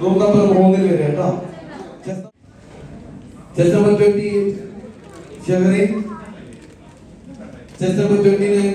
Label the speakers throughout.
Speaker 1: Room number മൂന്നിൽ വരെ കേട്ടോ chess number twenty Shehrin chess number twenty nine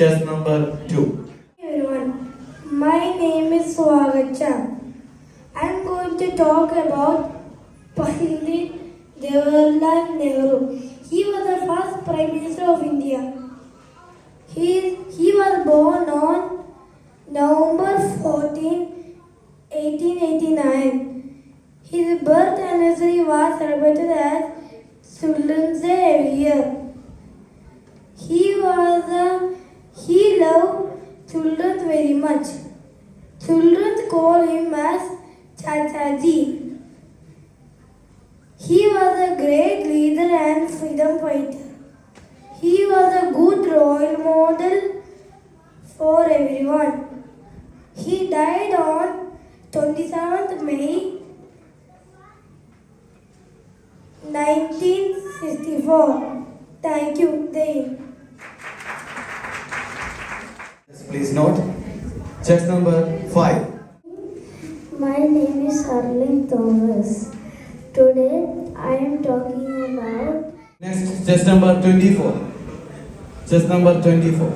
Speaker 1: Chess number 2. Hey
Speaker 2: everyone, my name is Swagacham. I'm going to talk about Pandit Jawaharlal Nehru. He was the first Prime Minister of India. He, he was born on November 14, 1889. His birth anniversary was celebrated as Children's every year. He was loved children very much. Children call him as Chachaji. He was a great leader and freedom fighter. He was a good role model for everyone. He died on 27th May 1964. Thank you. Dave.
Speaker 1: Please note. Check number 5.
Speaker 2: My name is Arlene Thomas. Today I am talking about.
Speaker 1: Next, judge number 24. Judge number 24.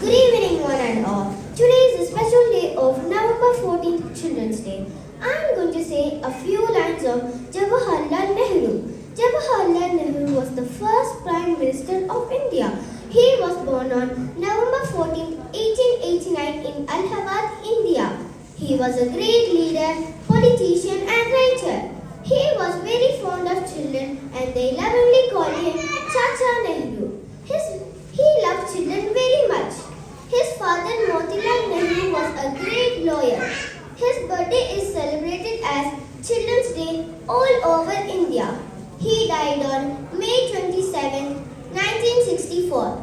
Speaker 3: Good evening, one and all. Today is a special day of November 14th, Children's Day. I am going to say a few lines of Jawaharlal Nehru. Jawaharlal Nehru was the first Prime Minister of India. He was born on November 14, 1889 in Allahabad, India. He was a great leader, politician and writer. He was very fond of children and they lovingly called him Chacha Nehru. His, he loved children very much. His father Motilal Nehru was a great lawyer. His birthday is celebrated as Children's Day all over died on May 27, 1964.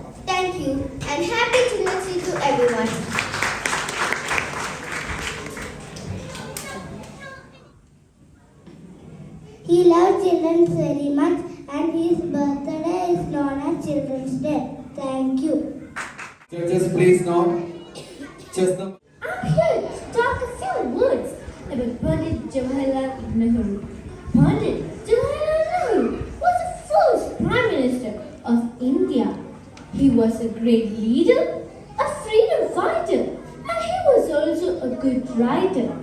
Speaker 3: He
Speaker 4: was a great leader, a freedom fighter, and he was also a good writer.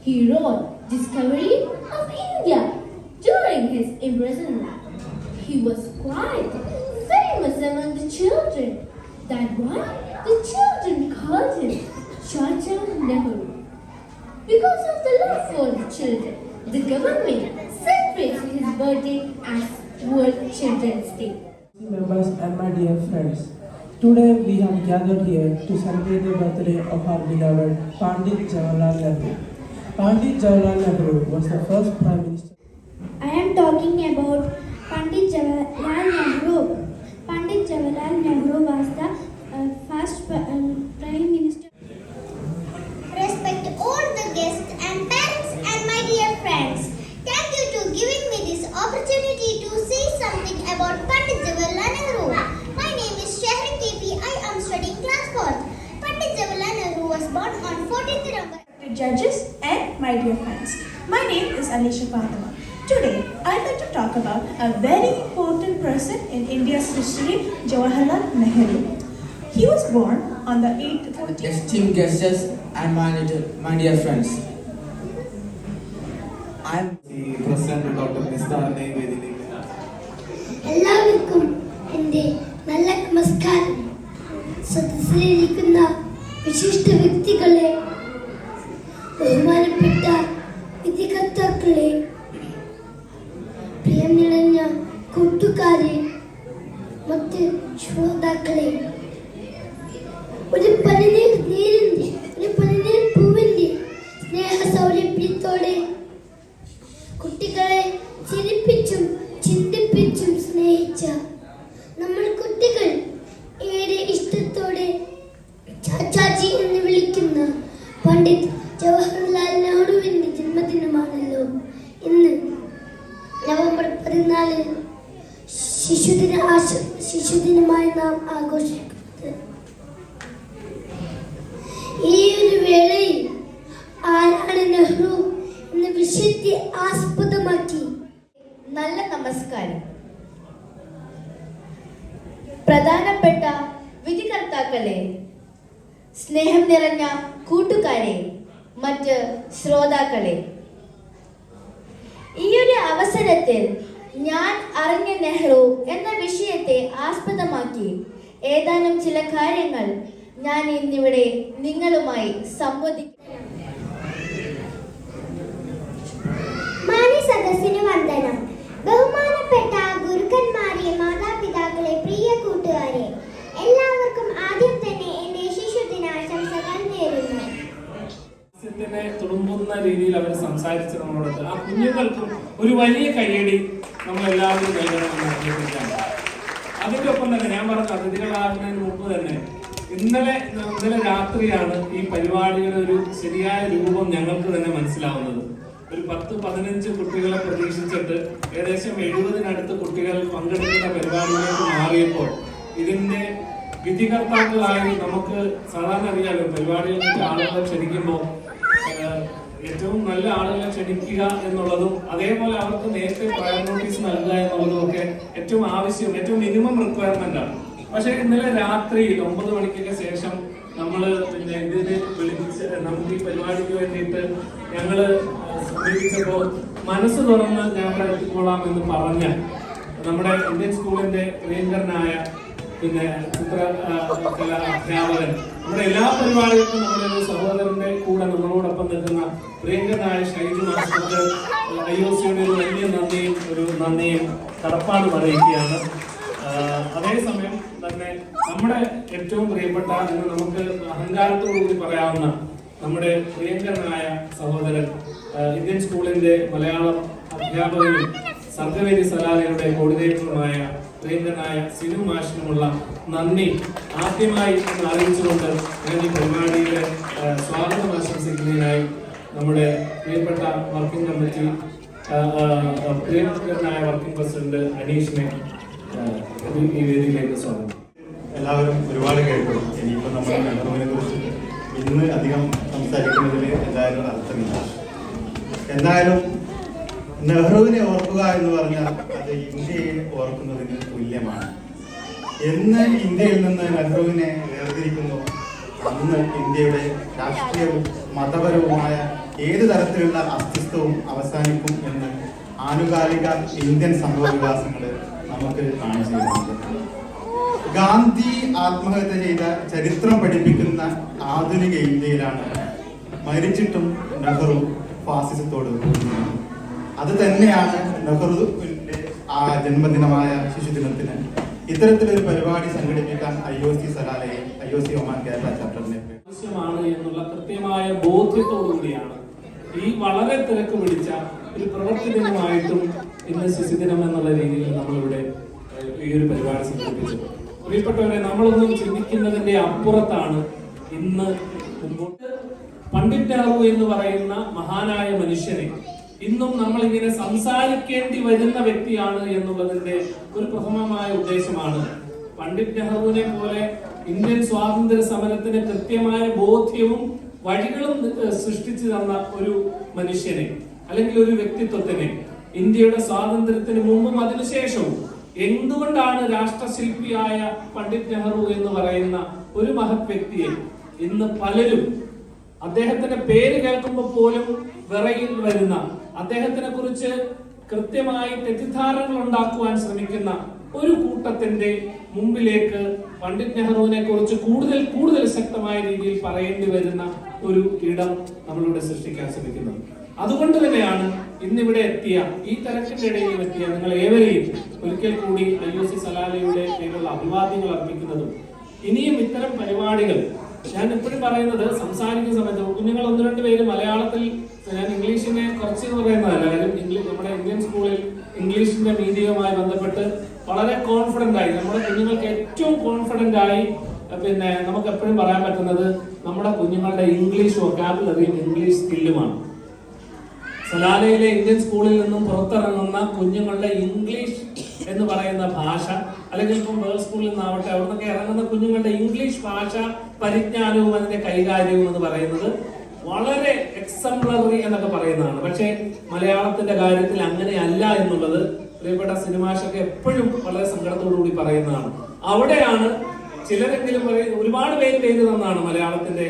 Speaker 4: He wrote Discovery of India during his imprisonment. He was quite famous among the children. That why the children called him Chacha Nehru. Because of the love for the children, the government celebrates his birthday as World Children's Day.
Speaker 5: Members and my dear friends. Today we have gathered here to celebrate the birthday of our beloved Pandit Jawaharlal Nehru. Pandit Jawaharlal Nehru was the first Prime Minister.
Speaker 2: I am talking about Pandit Jawaharlal
Speaker 3: guests and my, my
Speaker 6: dear friends.
Speaker 1: ഈ president doctor നിസ്താറിനെ വേദിയിലേക്ക്
Speaker 7: എല്ലാവർക്കും എന്റെ നല്ല നമസ്കാരം സദസ്സിലിരിക്കുന്ന വിശിഷ്ട വ്യക്തികളെ ബഹുമാനപ്പെട്ട പതിനാല് ശിശുദിന ആശ ശിശുദിനമായി നാം ആഘോഷിക്കുന്നത് ഈ ഒരു വേളയിൽ ആരാണ് നെഹ്റു എന്ന വിഷയത്തെ ആസ്പദമാക്കി.
Speaker 4: നല്ല നമസ്കാരം. പ്രധാനപ്പെട്ട വിധികർത്താക്കളെ സ്നേഹം നിറഞ്ഞ കൂട്ടുകാരെ മറ്റ് ശ്രോതാക്കളെ ഈ ഒരു അവസരത്തിൽ ഞാൻ അറിഞ്ഞ നെഹ്റു എന്ന വിഷയത്തെ ആസ്പദമാക്കി. ഏതാനും ചില കാര്യങ്ങൾ ഞാൻ ഇന്നിവിടെ നിങ്ങളുമായി സംവദിക്കും
Speaker 3: സദസ്സിന് വന്ദനം. ബഹുമാനപ്പെട്ട ഗുരുക്കന്മാരെ മാതാപിതാക്കളെ പ്രിയ കൂട്ടുകാരെ എല്ലാവർക്കും ആദ്യം തന്നെ എന്റെ ശിശുദിനാശംസകൾ നേരുന്നു.
Speaker 8: തുളുമ്പുന്ന രീതിയിൽ അവർ സംസാരിച്ചു നമ്മളോട് ആ കുഞ്ഞുങ്ങൾക്കും ഒരു വലിയ കയ്യടി എല്ലാവരും നൽകണമെന്ന് അഭ്യർത്ഥിക്കുകയാണ് ഒപ്പം തന്നെ ഞാൻ പറഞ്ഞ അതിഥികളാകുന്നതിന് മുമ്പ് തന്നെ ഇന്നലെ ഇന്നലെ രാത്രിയാണ് ഈ പരിപാടിയുടെ ഒരു ശരിയായ രൂപം ഞങ്ങൾക്ക് തന്നെ മനസ്സിലാവുന്നത്. ഒരു പത്ത് പതിനഞ്ച് കുട്ടികളെ പ്രതീക്ഷിച്ചിട്ട് ഏകദേശം എഴുപതിനടുത്ത് കുട്ടികൾ പങ്കെടുക്കുന്ന പരിപാടിയിലേക്ക് മാറിയപ്പോൾ ഇതിന്റെ വിധികർത്താക്കളായി നമുക്ക് സാധാരണ അറിയാലോ പരിപാടികളിലേക്ക് ആളുകളെ ക്ഷണിക്കുമ്പോൾ ഏറ്റവും നല്ല ആളുകളെ ക്ഷണിക്കുക എന്നുള്ളതും അതേപോലെ അവർക്ക് നേരത്തെ പ്രയർ നോട്ടീസ് നൽകുക എന്നുള്ളതും ഒക്കെ ഏറ്റവും ആവശ്യം ഏറ്റവും മിനിമം റിക്വയർമെന്റ് ആണ്. പക്ഷെ ഇന്നലെ രാത്രി ഒമ്പത് മണിക്കൊക്കെ ശേഷം നമ്മൾ പിന്നെ ഇതിന് വിളിച്ച് നമുക്ക് ഈ പരിപാടിക്ക് വേണ്ടിയിട്ട് ഞങ്ങൾ സമീപിച്ചപ്പോൾ മനസ്സ് തുറന്ന് ഇവിടെ എത്തിക്കൊള്ളാം എന്ന് പറഞ്ഞ നമ്മുടെ ഇന്ത്യൻ സ്കൂളിന്റെ പ്രിയങ്കരനായ പിന്നെ ചിത്ര കലാ അധ്യാപകൻ നമ്മുടെ എല്ലാ പരിപാടികൾക്കും നമ്മുടെ ഒരു സഹോദരന്റെ കൂടെ നമ്മളോടൊപ്പം നിൽക്കുന്ന പ്രിയങ്കനായ ഷൈജു മാസ്റ്റർക്ക് ഐ ഒ സിയുടെ ഒരു വലിയ നന്ദിയും ഒരു നന്ദിയും കടപ്പാട് അറിയിക്കുകയാണ് അതേസമയം തന്നെ നമ്മുടെ ഏറ്റവും പ്രിയപ്പെട്ട എന്ന് നമുക്ക് അഹങ്കാരത്തോടുകൂടി പറയാവുന്ന നമ്മുടെ പ്രിയങ്കരനായ സഹോദരൻ ഇന്ത്യൻ സ്കൂളിന്റെ മലയാളം അധ്യാപകനും സർഗവേദി സലാലയുടെ കോർഡിനേറ്ററുമായ പ്രിയങ്കരനായ സിനു മാഷിനുമുള്ള നന്ദി. ആദ്യമായി ഒന്ന് അറിയിച്ചുകൊണ്ട് ഞാൻ ഈ പരിപാടിയിലെ സ്വാഗതം ആശംസിക്കുന്നതിനായി നമ്മുടെ പ്രിയപ്പെട്ട വർക്കിംഗ് കമ്മിറ്റി പ്രിയങ്കരനായ വർക്കിംഗ് പ്രസിഡന്റ് അനീഷിനെ ഈ വേദിയിലേക്ക് സ്വാഗതം.
Speaker 9: എല്ലാവരും ഒരുപാട് കേട്ടു. ഇനിയിപ്പോൾ നമ്മുടെ നെഹ്റുവിനെ കുറിച്ച് ഇന്ന് അധികം സംസാരിക്കുന്നതിൽ എന്തായാലും അർത്ഥമില്ല. എന്തായാലും നെഹ്റുവിനെ ഓർക്കുക എന്ന് പറഞ്ഞാൽ അത് ഇന്ത്യയെ ഓർക്കുന്നതിന് തുല്യമാണ്. എന്ന് ഇന്ത്യയിൽ നിന്ന് നെഹ്റുവിനെ വേർതിരിക്കുന്നു അന്ന് ഇന്ത്യയുടെ രാഷ്ട്രീയവും മതപരവുമായ ഏത് തരത്തിലുള്ള അസ്തിത്വവും അവസാനിക്കും എന്ന് ആനുകാലിക ഇന്ത്യൻ സംഭവ വികാസങ്ങൾ നമുക്ക് കാണിച്ചു തരുന്നുണ്ട് ഗാന്ധി ആത്മഹത്യ ചെയ്ത ചരിത്രം പഠിപ്പിക്കുന്ന ആധുനിക ഇന്ത്യയിലാണ് മരിച്ചിട്ടും നെഹ്റു ഫാസിസത്തോട് പോകുന്നത് അത് തന്നെയാണ് നെഹ്റുവിന്റെ ആ ജന്മദിനമായ ശിശുദിനത്തിന് ഇത്തരത്തിലൊരു പരിപാടി സംഘടിപ്പിക്കാൻ I O C സലാലയെ I O C Oman Kerala ചാപ്റ്ററിനെ
Speaker 8: ആവശ്യമാണ് എന്നുള്ള കൃത്യമായ ബോധ്യത്തോടുകൂടിയാണ് ഈ വളരെ തിരക്ക് പിടിച്ച ഒരു പ്രവൃത്തി ദിനമായിട്ടും ഇന്ന് ശിശുദിനം എന്നുള്ള രീതിയിൽ നമ്മളിവിടെ ഈ ഒരു പരിപാടി സംഘടിപ്പിച്ചത്. പ്രിയപ്പെട്ടവരെ നമ്മളൊന്നും ചിന്തിക്കുന്നതിന്റെ അപ്പുറത്താണ് ഇന്ന് മുമ്പോട്ട്. പണ്ഡിറ്റ് എന്ന് പറയുന്ന മഹാനായ മനുഷ്യനെ ഇന്നും നമ്മൾ ഇങ്ങനെ സംസാരിക്കേണ്ടി വരുന്ന വ്യക്തിയാണ് എന്നുള്ളതിന്റെ ഒരു പ്രഥമമായ ഉദ്ദേശമാണ്. പണ്ഡിറ്റ് നെഹ്റുവിനെ പോലെ ഇന്ത്യൻ സ്വാതന്ത്ര്യ സമരത്തിന് കൃത്യമായ ബോധ്യവും വഴികളും സൃഷ്ടിച്ചു തന്ന ഒരു മനുഷ്യനെ അല്ലെങ്കിൽ ഒരു വ്യക്തിത്വത്തിനെ ഇന്ത്യയുടെ സ്വാതന്ത്ര്യത്തിന് മുമ്പും അതിനുശേഷവും എന്തുകൊണ്ടാണ് രാഷ്ട്രശില്പിയായ പണ്ഡിറ്റ് നെഹ്റു എന്ന് പറയുന്ന ഒരു മഹത് വ്യക്തിയെ ഇന്ന് പലരും അദ്ദേഹത്തിന്റെ പേര് കേൾക്കുമ്പോൾ പോലും വിറയിൽ വരുന്ന അദ്ദേഹത്തിനെ കുറിച്ച് കൃത്യമായി തെറ്റിദ്ധാരണകൾ ഉണ്ടാക്കുവാൻ ശ്രമിക്കുന്ന ഒരു കൂട്ടത്തിന്റെ മുമ്പിലേക്ക് പണ്ഡിറ്റ് നെഹ്റുവിനെ കുറിച്ച് കൂടുതൽ കൂടുതൽ ശക്തമായ രീതിയിൽ പറയേണ്ടി വരുന്ന ഒരു ഇടം നമ്മളിവിടെ സൃഷ്ടിക്കാൻ ശ്രമിക്കുന്നത്. അതുകൊണ്ട് തന്നെയാണ് ഇന്നിവിടെ എത്തിയ ഈ തിരക്കിന്റെ ഇടയിൽ എത്തിയ നിങ്ങൾ ഏവരെയും ഒരിക്കൽ കൂടി ഐ ഒ സി സലാലയുടെ കീഴിലുള്ള അഭിവാദ്യങ്ങൾ അർപ്പിക്കുന്നതും ഇനിയും ഇത്തരം പരിപാടികൾ ഞാൻ ഇപ്പോഴും പറയുന്നത് സംസാരിക്കുന്ന സമയത്ത് കുഞ്ഞുങ്ങൾ ഒന്ന് രണ്ട് പേര് മലയാളത്തിൽ ഞാൻ ഇംഗ്ലീഷിനെ കുറച്ച് പറയുന്നതല്ല. ഇംഗ്ലീഷ് നമ്മുടെ ഇന്ത്യൻ സ്കൂളിൽ ഇംഗ്ലീഷിന്റെ മീഡിയവുമായി ബന്ധപ്പെട്ട് വളരെ കോൺഫിഡന്റ് ആയി നമ്മുടെ കുഞ്ഞുങ്ങൾക്ക് ഏറ്റവും കോൺഫിഡന്റ് ആയി പിന്നെ നമുക്ക് എപ്പോഴും പറയാൻ പറ്റുന്നത് നമ്മുടെ കുഞ്ഞുങ്ങളുടെ ഇംഗ്ലീഷ് വൊക്കാബുലറിയും ഇംഗ്ലീഷ് സ്കില്ലുമാണ് സലാലയിലെ ഇന്ത്യൻ സ്കൂളിൽ നിന്നും പുറത്തിറങ്ങുന്ന കുഞ്ഞുങ്ങളുടെ ഇംഗ്ലീഷ് എന്ന് പറയുന്ന ഭാഷ അല്ലെങ്കിൽ ഇപ്പം വേൾഡ് സ്കൂളിൽ നിന്നാവട്ടെ അവിടെ നിന്നൊക്കെ ഇറങ്ങുന്ന കുഞ്ഞുങ്ങളുടെ ഇംഗ്ലീഷ് ഭാഷ പരിജ്ഞാനവും അതിന്റെ കൈകാര്യവും എന്ന് പറയുന്നത് വളരെ എക്സംപ്ലറി എന്നൊക്കെ പറയുന്നതാണ്. പക്ഷേ മലയാളത്തിന്റെ കാര്യത്തിൽ അങ്ങനെയല്ല എന്നുള്ളത് പ്രിയപ്പെട്ട സിനിമാശൊക്കെ എപ്പോഴും വളരെ സങ്കടത്തോടു കൂടി പറയുന്നതാണ്. അവിടെയാണ് ചിലരെങ്കിലും ഒരുപാട് പേര് പേര് തന്നാണ് മലയാളത്തിന്റെ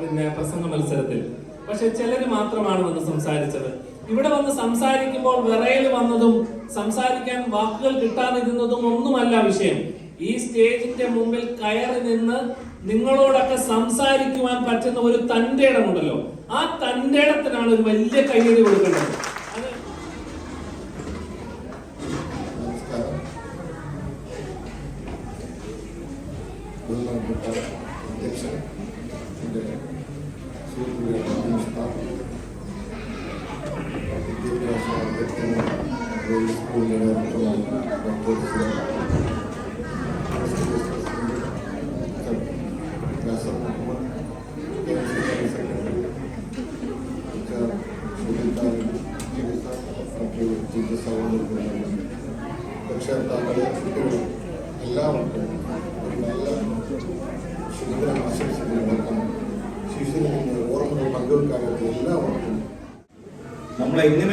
Speaker 8: പിന്നെ പ്രസംഗ മത്സരത്തിൽ. പക്ഷെ ചിലര് മാത്രമാണ് വന്ന് സംസാരിച്ചത്. ഇവിടെ വന്ന് സംസാരിക്കുമ്പോൾ വിറയിൽ വന്നതും സംസാരിക്കാൻ വാക്കുകൾ കിട്ടാതിരുന്നതും ഒന്നുമല്ല വിഷയം. ഈ സ്റ്റേജിന്റെ മുമ്പിൽ കയറി നിന്ന് നിങ്ങളോടൊക്കെ സംസാരിക്കുവാൻ പറ്റുന്ന ഒരു തന്റെ ഇടമുണ്ടല്ലോ. ആ തന്റെ ഇടത്തിനാണ് ഒരു വലിയ കയ്യടി കൊടുക്കേണ്ടത്.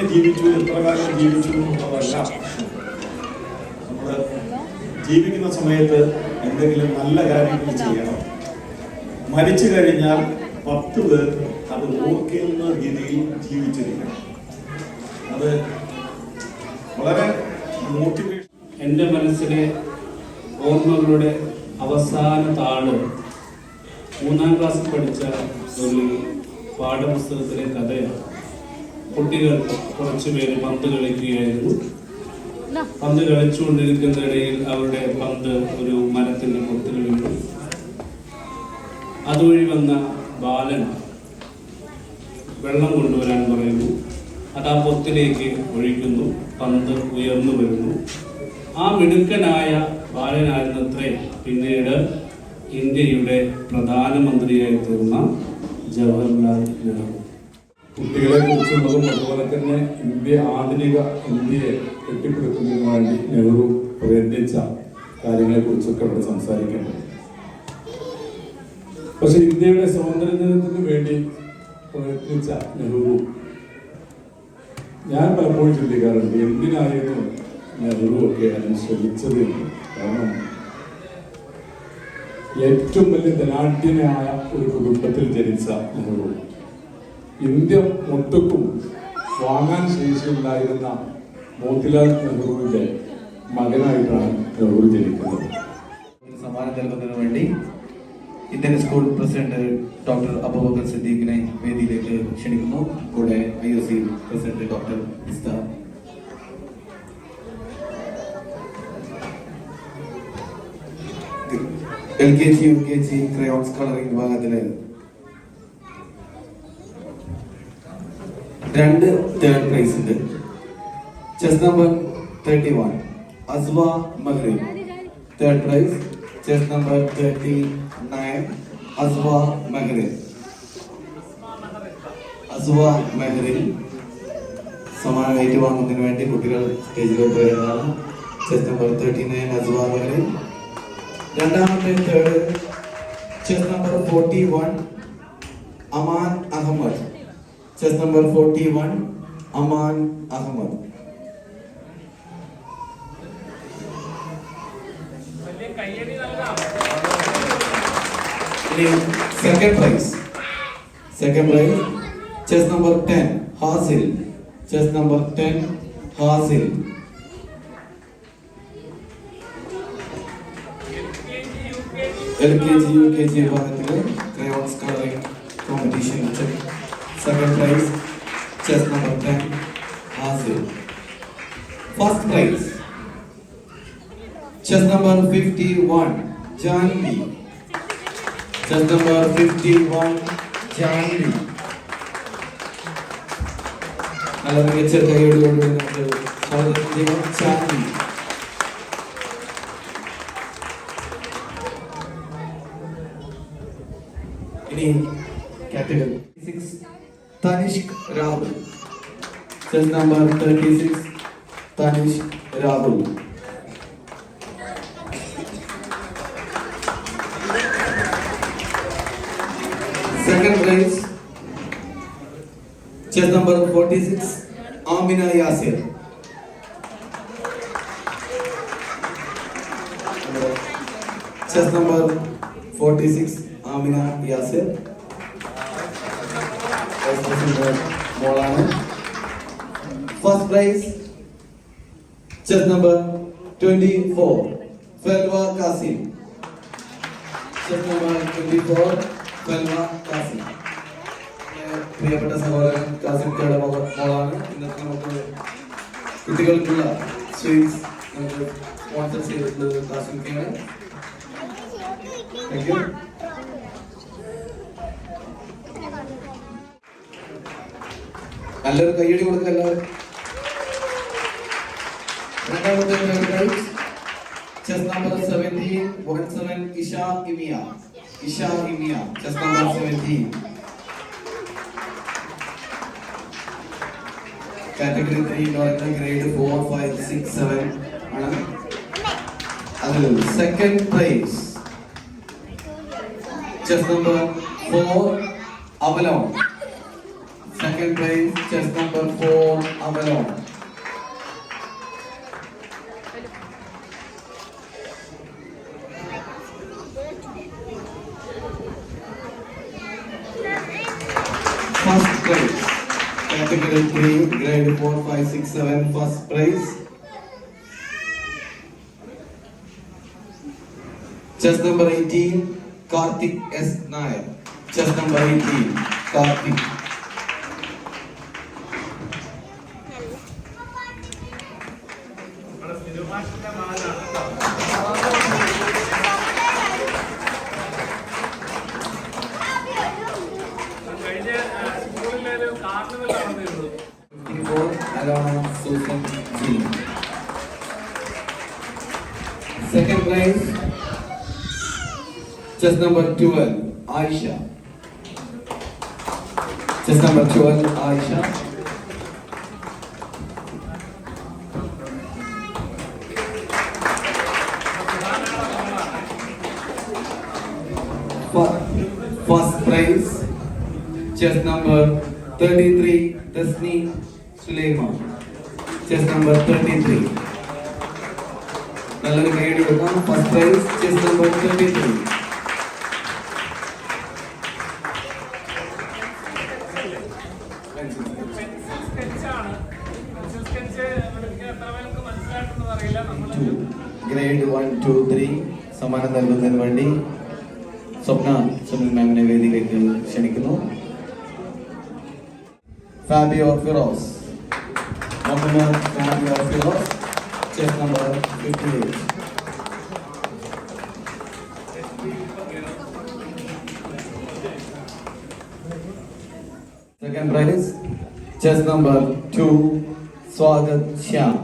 Speaker 10: ജീവിച്ചു എത്ര ജീവിച്ചു എന്നുള്ളതല്ല. നമ്മൾ ജീവിക്കുന്ന സമയത്ത് എന്തെങ്കിലും നല്ല കാര്യങ്ങൾ ചെയ്യണം. മരിച്ചു കഴിഞ്ഞാൽ പത്ത് പേർ അത് ഓർക്കുന്ന രീതിയിൽ ജീവിച്ചിരിക്കണം. അത് വളരെ
Speaker 8: എന്റെ മനസ്സിലെ ഓർമ്മകളുടെ അവസാന താൾ മൂന്നാം ക്ലാസ്സിൽ പഠിച്ച ഒരു പാഠപുസ്തകത്തിലെ കഥയാണ്. കുട്ടികൾ കുറച്ചുപേര് പന്ത് കളിക്കുകയായിരുന്നു. പന്ത് കളിച്ചുകൊണ്ടിരിക്കുന്നതിടയിൽ അവരുടെ പന്ത് ഒരു മരത്തിന്റെ പുറത്ത് വീണു. അതുവഴി വന്ന ബാലൻ വെള്ളം കൊണ്ടുവരാൻ പറയുന്നു. അത് ആ പൊത്തിലേക്ക് ഒഴിക്കുന്നു. പന്ത് ഉയർന്നു വരുന്നു. ആ മിടുക്കനായ ബാലനായിരുന്നത്രേ പിന്നീട് ഇന്ത്യയുടെ പ്രധാനമന്ത്രിയായി തീർന്ന ജവഹർലാൽ നെഹ്റു.
Speaker 11: കുട്ടികളെ കുറിച്ചുള്ളതും അതുപോലെ തന്നെ ഇന്ത്യ ആധുനിക ഇന്ത്യയെ കെട്ടിപ്പടുക്കുന്നതിന് വേണ്ടി നെഹ്റു പ്രയത്നിച്ച കാര്യങ്ങളെ കുറിച്ചൊക്കെ ഇവിടെ സംസാരിക്കേണ്ടത് പക്ഷെ ഇന്ത്യയുടെ സ്വാതന്ത്ര്യദിനത്തിന് വേണ്ടി പ്രയത്നിച്ച നെഹ്റു ഞാൻ പലപ്പോഴും ചിന്തിക്കാറുണ്ട് എന്തിനായിരുന്നു നെഹ്റു ഒക്കെ അതിന് ശ്രമിച്ചത് കാരണം ഏറ്റവും വലിയ ധനാഢ്യനായ ഒരു കുടുംബത്തിൽ ജനിച്ച നെഹ്റു ഇന്ത്യ ഒട്ടുക്കും വാങ്ങാൻ ശേഷിയുണ്ടായിരുന്ന മോത്തിലാൽ നെഹ്റുവിന്റെ മകനായിട്ടാണ് നെഹ്റു ജനിക്കുന്നത്.
Speaker 1: സമ്മാനം നൽകുന്നതിന് വേണ്ടി Indian school president doctor Abubakar സിദ്ദീഖിനെ വേദിയിലേക്ക് ക്ഷണിക്കുന്നു. കൂടെ I S C president doctor L K G U K G crayons colouring വിഭാഗത്തിൽ രണ്ട് തേർഡ് പ്രൈസ് ഉണ്ട്. Chest number thirty one Aswa Mahreeb third prize chest number thirty nine Aswa Mahreeb Aswa Mahreeb സമ്മാനം ഏറ്റുവാങ്ങുന്നതിന് വേണ്ടി കുട്ടികൾ സ്റ്റേജിലോട്ട് വരുന്നതാണ്. Chess number thirty nine അസ്വ Mahreeb രണ്ടാമത്തെ third chest number forty one Aman Ahmed chest number forty one Aman Ahmed
Speaker 8: വലിയ കയ്യടി നൽകാം
Speaker 1: ഇനി second prize second prize chest number ten Hazil chest number ten Hazil L K G U K second prize chest number ten Hazil first prize chest number fifty one Janvi chest number fifty one Janvi നല്ല മികച്ച കൈയോടുകൂടി നമുക്ക് സ്വാഗതം ചെയ്യാം ഇനി category six Tanishk Rahul chest number thirty six Tanishk Rahul second prize chess number forty six Amina Yasir chess number മോളാണ്. First prize chest number twenty four Felva Kasim chest number twenty four Felva Kasim പ്രിയപ്പെട്ട സഹോദരൻ കാസിം കേട മോളാണ്. ഇന്നത്തെ നമുക്ക് കുട്ടികൾക്കുള്ള sweets നമുക്ക് sponsor ചെയ്തിട്ടുള്ളത് Kasim കെയാണ് thank you നല്ലൊരു കയ്യടി കൊടുക്കുക എല്ലാവരും. രണ്ടാമത്തെ chess number seventeen one seven Imiya. Isha Imiya chess number seventeen category three എന്ന് പറയുന്നത് grade four five six seven ആണ്. അതിൽ second prize chess number four Avalon second place chest number 4, Amelon. First place category 3, grade 4, 5, 6, 7, first place chest number 18, Karthik S. Nair. chest number 18, Karthik. Second prize, chess number 12, Aisha. Chess number 12, Aisha. Fir- First prize, chess number 33, Tasni Suleiman. Chess number 33. നല്ലൊരു കൈയടി കൊടുക്കാം first prize chess number thirty three grade one two three സമ്മാനം നൽകുന്നതിന് വേണ്ടി സ്വപ്ന സുനിൽ മാമിനെ വേദിയിലേക്ക് ക്ഷണിക്കുന്നു. Fabio Firoz Abhinav Kanadi of Yours, chest number 58. Second prize, chest number 2, Swagat Shyam.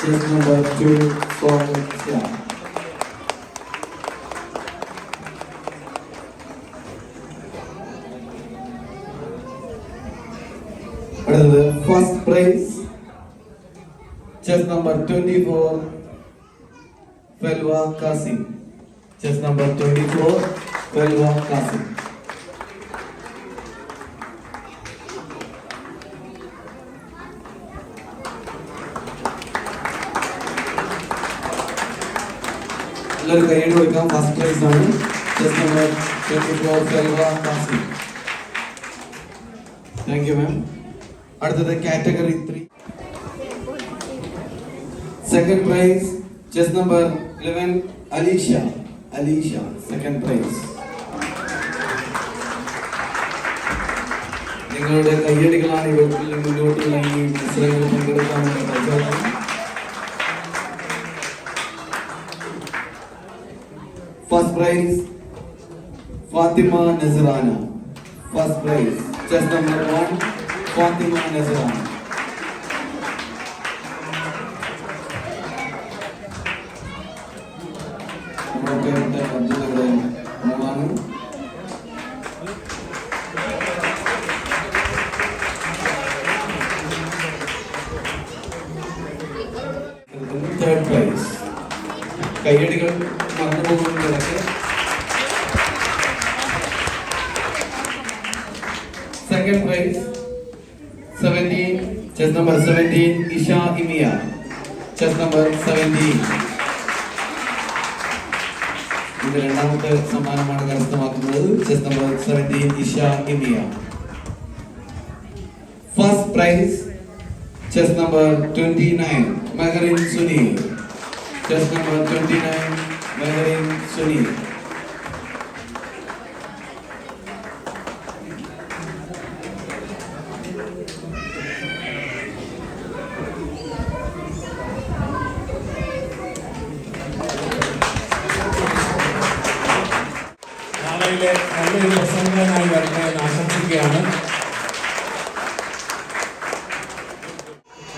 Speaker 1: Chest number 2, Swagat Shyam. അടുത്തത് first prize chess number twenty four Felva Kasim chess number twenty four Felva Kasim എല്ലാവരും കൈയ്യടി കൊടുക്കാം. First prize ആണ്. Chess number twenty four Felva Kasim thank you ma'am അടുത്തത് category three. Second prize chess number eleven Alisha Alisha second prize നിങ്ങളുടെ കയ്യടികളാണ് ഇവർക്ക് മുന്നോട്ടുള്ള ഈ മത്സരങ്ങളിൽ പങ്കെടുക്കാനുള്ള പ്രചോദനം first prize Fathima Nasrana first prize chess number one Fathima Nasrana നമ്മുടെ പ്രിയപ്പെട്ട അബ്ദുള്ളയുടെ മോളാണ് തേർഡ് പ്രൈസ് കയ്യടികൾ മറന്നു പോകുന്നതിനിടയ്ക്ക് second prize seventeen chess number seventeen Isha Imiya chess number seventeen ഇത് രണ്ടാമത്തെ സമ്മാനമാണ് കരസ്ഥമാക്കുന്നത്. Chess number seventeen Isha Imiya first prize chess number twenty nine Mehrin Suni chess number twenty nine Mehrin Suni
Speaker 8: നാളെയിലെ നല്ലൊരു പ്രസംഗനായി വരട്ടെ എന്ന് ആശംസിക്കുകയാണ്.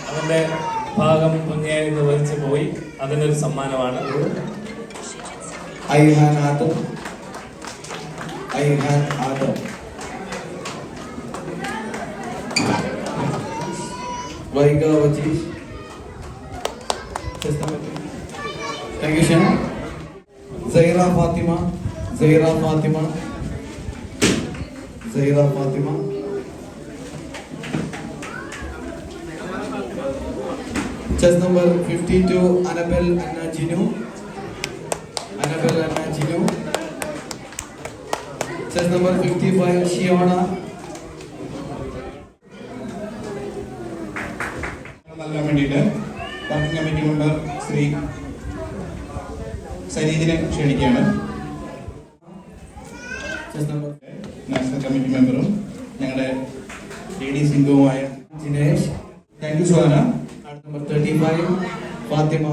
Speaker 8: അവന്റെ ഭാഗം ഭംഗിയായി നിർവഹിച്ചു പോയി. അതിനൊരു സമ്മാനമാണ്.
Speaker 1: Aihan Saira Fathima. Saira Fathima. Chess number fifty two Annabel Anna Jinu Annabel Anna Jinu chess number fifty five Shiona
Speaker 9: നൽകാൻ വേണ്ടിയിട്ട് വർക്കിംഗ് കമ്മിറ്റി മെമ്പർ ശ്രീ സരീദിനെ ക്ഷണിക്കുകയാണ്. നാഷണൽ കമ്മിറ്റി മെമ്പറും ഞങ്ങളുടെ ladies സിംഗവുമായ
Speaker 1: Jinesh.
Speaker 9: Thank you Suhana
Speaker 1: number thirty five Fathima